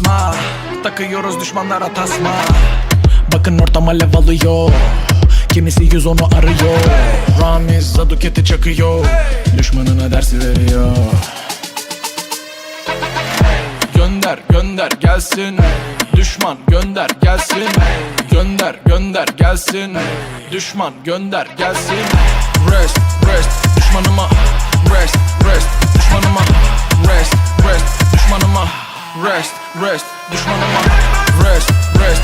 asma Takıyoruz düşmanlara tasma. Bakın ortam alev alıyor. Kimisi yüz onu arıyor. Ramiz Zaduket'i çakıyor. Düşmanına dersi veriyor. Gönder gönder gelsin. Düşman gönder gelsin. Gönder gönder gelsin. Düşman gönder gelsin. Rest rest düşmanıma. Rest rest düşmanıma. Rest rest düşmanıma. Rest rest Düşmanıma rest, rest.